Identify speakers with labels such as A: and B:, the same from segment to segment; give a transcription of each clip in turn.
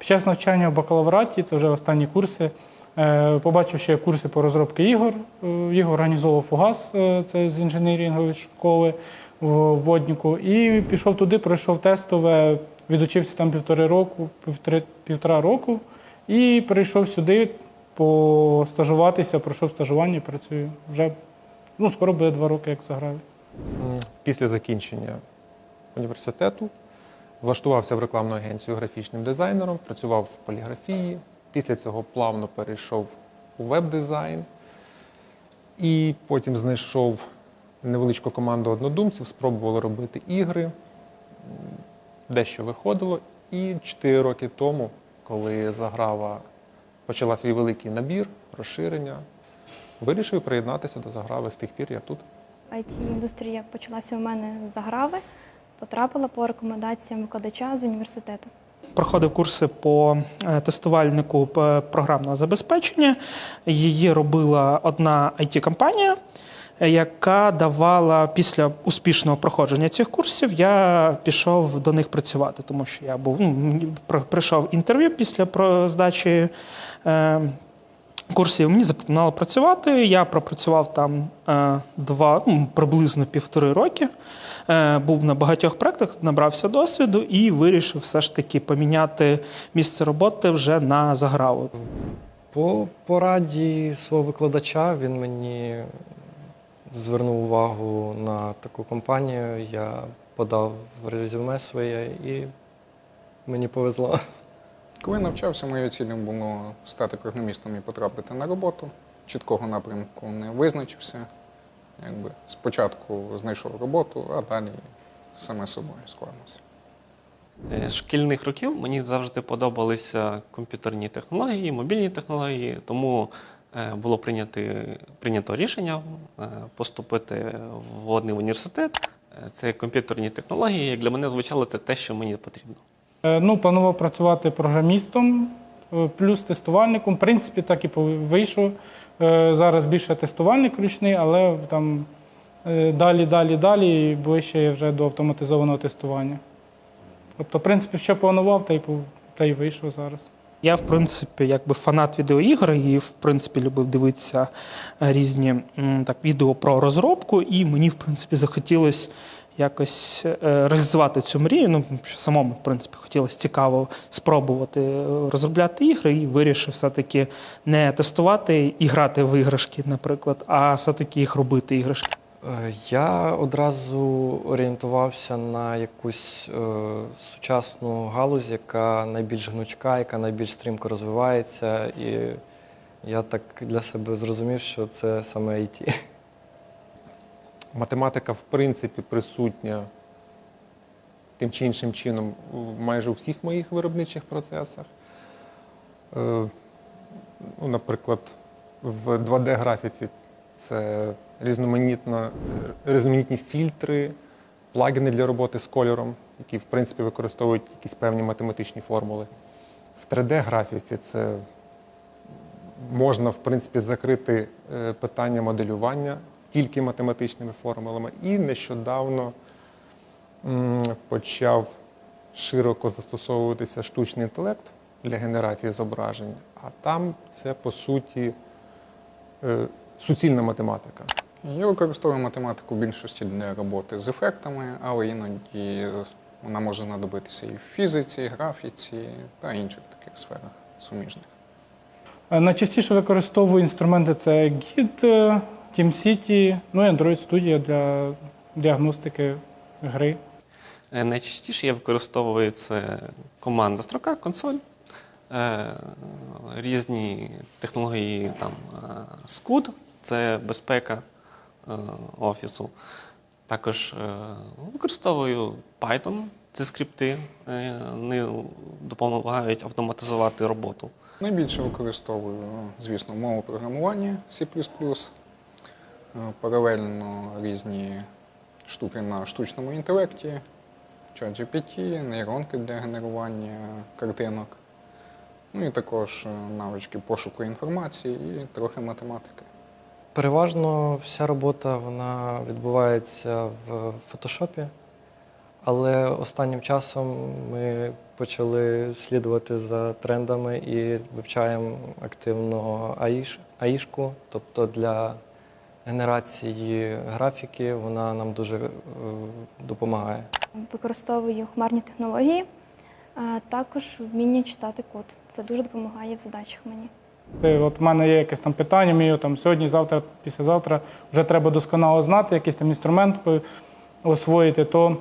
A: Під час навчання в бакалавраті, це вже останні курси, е, побачив ще курси по розробці ігор. Е, Їх організовував ФУГАС, е, це з інженерінгової школи в Водніку. І пішов туди, пройшов тестове, відучився там півтори року, півтори, півтора року, і перейшов сюди постажуватися, пройшов стажування працюю. Вже ну, скоро буде два роки, як заграю.
B: Після закінчення університету влаштувався в рекламну агенцію графічним дизайнером, працював в поліграфії. Після цього плавно перейшов у веб-дизайн і потім знайшов невеличку команду однодумців, спробували робити ігри, дещо виходило. І 4 роки тому, коли заграва почала свій великий набір, розширення, вирішив приєднатися до заграви. З тих пір я тут.
C: IT-індустрія почалася у мене з заграви, потрапила по рекомендаціям викладача з університету.
D: Проходив курси по е, тестувальнику програмного забезпечення. Її робила одна it компанія яка давала після успішного проходження цих курсів, я пішов до них працювати, тому що я був ну, пройшов інтерв'ю після про- здачі. Е, Курсів мені запропонували працювати. Я пропрацював там е, два, ну, приблизно півтори роки. Е, був на багатьох проектах, набрався досвіду і вирішив все ж таки поміняти місце роботи вже на заграву.
E: По пораді свого викладача він мені звернув увагу на таку компанію. Я подав резюме своє і мені повезло.
F: Коли навчався, моєю цілею було стати програмістом і потрапити на роботу. Чіткого напрямку не визначився. Якби спочатку знайшов роботу, а далі саме собою склалося.
G: Е, Шкільних років мені завжди подобалися комп'ютерні технології, мобільні технології, тому е, було прийнято, прийнято рішення е, поступити в один університет. Це комп'ютерні технології. Як для мене звучало це те, що мені потрібно.
A: Е, Ну, планував працювати програмістом, е, плюс тестувальником. В принципі, так і вийшов. Е, Зараз більше тестувальник ручний, але там далі, далі, далі і ближче вже до автоматизованого тестування. Тобто, в принципі, що планував, та й, та й вийшов зараз.
D: Я, в принципі, якби фанат відеоігр і, в принципі, любив дивитися різні так, відео про розробку, і мені, в принципі, захотілося якось е, реалізувати цю мрію. Ну, що самому, в принципі, хотілося цікаво спробувати е, розробляти ігри, і вирішив все-таки не тестувати і грати в іграшки, наприклад, а все-таки їх робити іграшки.
E: Е, Я одразу орієнтувався на якусь е, сучасну галузь, яка найбільш гнучка, яка найбільш стрімко розвивається. І я так для себе зрозумів, що це саме IT.
B: Математика, в принципі, присутня тим чи іншим чином майже у всіх моїх виробничих процесах. Е, ну, наприклад, в 2D-графіці це різноманітно, різноманітні фільтри, плагіни для роботи з кольором, які, в принципі, використовують якісь певні математичні формули. В 3D-графіці це можна, в принципі, закрити е, питання моделювання тільки математичними формулами. І нещодавно почав широко застосовуватися штучний інтелект для генерації зображень, а там це по суті е, суцільна математика.
F: Я використовую математику в більшості для роботи з ефектами, але іноді вона може знадобитися і в фізиці, графіці та інших таких сферах суміжних.
A: Е, Найчастіше використовую інструменти це Git, е, TeamCity, ну і Android Studio для діагностики гри.
G: Е, Найчастіше я використовую це команда строка, консоль, е, різні технології там е, SCUD, це безпека е, офісу. Також е, використовую Python, це скрипти, е, вони допомагають автоматизувати роботу.
F: Найбільше використовую, звісно, мову програмування C++, е, паралельно різні штуки на штучному інтелекті, ChatGPT, нейронки для генерування картинок, ну і також е, навички пошуку інформації і трохи математики.
E: Переважно вся робота вона відбувається в фотошопі. Але останнім часом ми почали слідувати за трендами і вивчаємо активно АІШ, АІшку, тобто для генерації графіки вона нам дуже е, допомагає.
C: Використовую хмарні технології, а також вміння читати код. Це дуже допомагає в задачах мені.
A: Е, От в мене є якесь там питання, мені там сьогодні, завтра, післязавтра вже треба досконало знати, якийсь там інструмент освоїти, то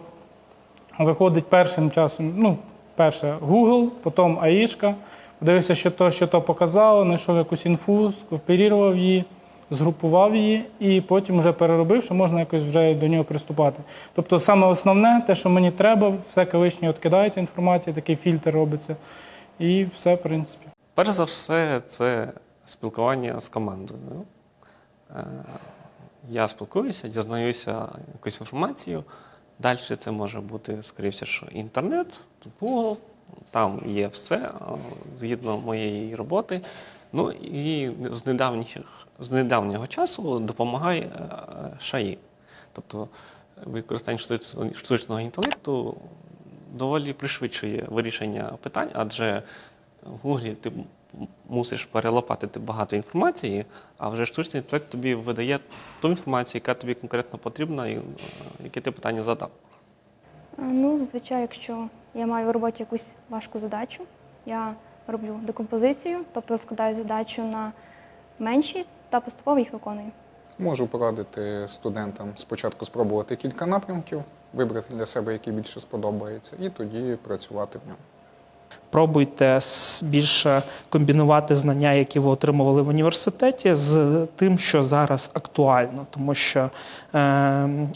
A: виходить першим часом, ну, перше Google, потім АІшка, подивився, що то, що то показало, знайшов якусь інфу, скооперував її, згрупував її і потім вже переробив, що можна якось вже до нього приступати. Тобто саме основне, те, що мені треба, всяке лишнє відкидається інформація, такий фільтр робиться, і все, в принципі.
G: Перш за все, це спілкування з командою. Е, Я спілкуюся, дізнаюся якусь інформацію. Далі це може бути, скоріше, що інтернет, Google, там є все е, згідно моєї роботи. Ну і з недавніх, з недавнього часу допомагає е, ШАІ. Тобто використання штучного інтелекту доволі пришвидшує вирішення питань, адже в Гуглі ти мусиш перелопатити багато інформації, а вже штучний інтелект тобі видає ту інформацію, яка тобі конкретно потрібна, і е, яке ти питання задав.
C: Ну, зазвичай, якщо я маю в роботі якусь важку задачу, я роблю декомпозицію, тобто складаю задачу на менші та поступово їх виконую.
F: Можу порадити студентам спочатку спробувати кілька напрямків, вибрати для себе, який більше сподобається, і тоді працювати в ньому.
D: Пробуйте більше комбінувати знання, які ви отримували в університеті, з тим, що зараз актуально, тому що е,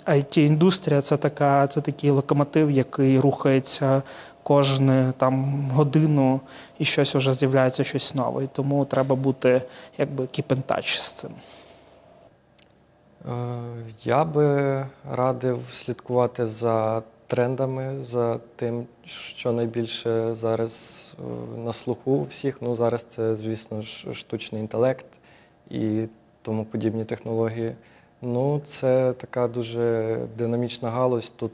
D: it індустрія це така, це такий локомотив, який рухається кожну там годину, і щось вже з'являється щось нове. І тому треба бути якби keep in touch з цим.
E: Е, Я би радив слідкувати за трендами, за тим, що найбільше зараз е, на слуху у всіх. Ну, зараз це, звісно ж, штучний інтелект і тому подібні технології. Ну, це така дуже динамічна галузь. Тут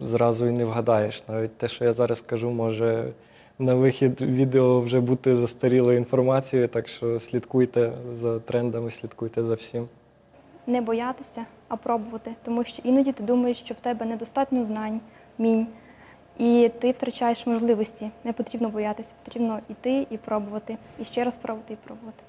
E: зразу і не вгадаєш. Навіть те, що я зараз кажу, може на вихід відео вже бути застарілою інформацією, так що слідкуйте за трендами, слідкуйте за всім.
C: Не боятися, а пробувати, тому що іноді ти думаєш, що в тебе недостатньо знань, мінь, і ти втрачаєш можливості. Не потрібно боятися, потрібно йти і пробувати, і ще раз пробувати і пробувати.